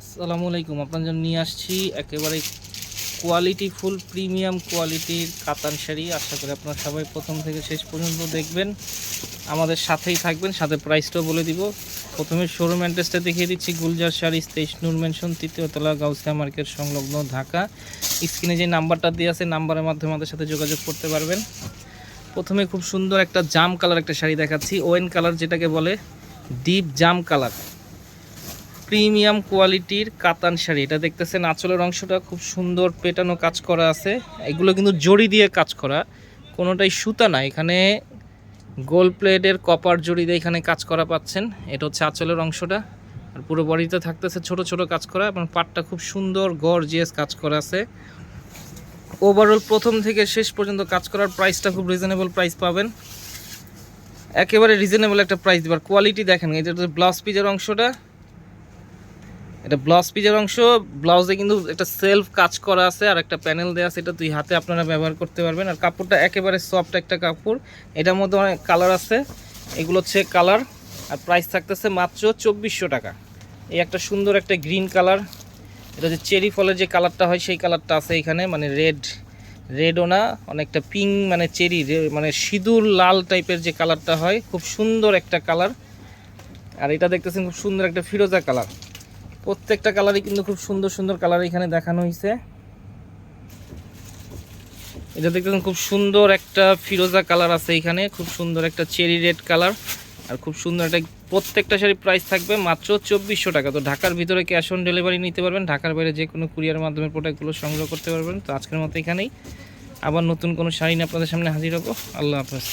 আসসালামু আলাইকুম, আপনার জন্য নিয়ে আসছি একেবারে কোয়ালিটি ফুল প্রিমিয়াম কোয়ালিটির কাতান শাড়ি। আশা করি আপনারা সবাই প্রথম থেকে শেষ পর্যন্ত দেখবেন, আমাদের সাথেই থাকবেন, সাথে প্রাইসটাও বলে দিব। প্রথমে শোরুম অ্যাড্রেসটা দেখিয়ে দিচ্ছি, গুলজার শাড়ি, তেইশ নূর মেনশন তৃতীয়তলা গাউসিয়া মার্কেট সংলগ্ন ঢাকা। স্ক্রিনে যে নাম্বারটা দিয়ে আছে, নাম্বারের মাধ্যমে আমাদের সাথে যোগাযোগ করতে পারবেন। প্রথমে খুব সুন্দর একটা জাম কালার একটা শাড়ি দেখাচ্ছি, ওয়েন কালার যেটাকে বলে ডিপ জাম কালার প্রিমিয়াম কোয়ালিটির কাতান শাড়ি। এটা দেখতেছেন, আঁচলের অংশটা খুব সুন্দর পেটানো কাজ করা আছে। এগুলো কিন্তু জড়ি দিয়ে কাজ করা, কোনোটাই সুতা না। এখানে গোল্ড প্লেটের কপার জড়ি দিয়ে এখানে কাজ করা পাচ্ছেন। এটা হচ্ছে আঁচলের অংশটা। আর পুরো বডিতে থাকতেছে ছোট ছোট কাজ করা এবং পাটটা খুব সুন্দর গর্জিয়াস কাজ করা আছে। ওভারঅল প্রথম থেকে শেষ পর্যন্ত কাজ করার প্রাইসটা খুব রিজনেবল প্রাইস পাবেন। একেবারে রিজনেবল একটা প্রাইস দিবার। কোয়ালিটি দেখেন, এটা ব্লাউজ পিজের অংশটা। এটা ব্লাউজ পিজের অংশ, ব্লাউজে কিন্তু একটা সেলফ কাজ করা আছে আর একটা প্যানেল দেওয়া আছে, এটা দুই হাতে আপনারা ব্যবহার করতে পারবেন। আর কাপড়টা একেবারে সফট একটা কাপড়, এটার মধ্যে অনেক কালার আছে। এগুলো হচ্ছে কালার আর প্রাইস থাকতেছে মাত্র চব্বিশশো টাকা। এই একটা সুন্দর একটা গ্রিন কালার এটা যে চেরি ফলের যে কালারটা হয়, সেই কালারটা আছে এখানে মানে রেড রেডও না, অনেকটা পিঙ্ক মানে চেরি মানে সিঁদুর লাল টাইপের যে কালারটা হয়, খুব সুন্দর একটা কালার আর এটা দেখতেছেন খুব সুন্দর একটা ফিরোজা কালার প্রত্যেকটা কালারই কিন্তু খুব সুন্দর সুন্দর কালার এখানে দেখানো হয়েছে এটা দেখতেছেন খুব সুন্দর একটা ফিরোজা কালার আছে এখানে, খুব সুন্দর একটা চেরি রেড কালার, আর খুব সুন্দর একটা প্রত্যেকটা শাড়ি প্রাইস থাকবে মাত্র চব্বিশশো টাকা। তো ঢাকার ভিতরে ক্যাশ অন ডেলিভারি নিতে পারবেন, ঢাকার বাইরে যে কোনো কুরিয়ার মাধ্যমে প্রোডাক্টগুলো সংগ্রহ করতে পারবেন। তো আজকের মতো এখানেই। আবার নতুন কোনো শাড়ি নিয়ে আপনাদের সামনে হাজির হব। আল্লাহ হাফেজ।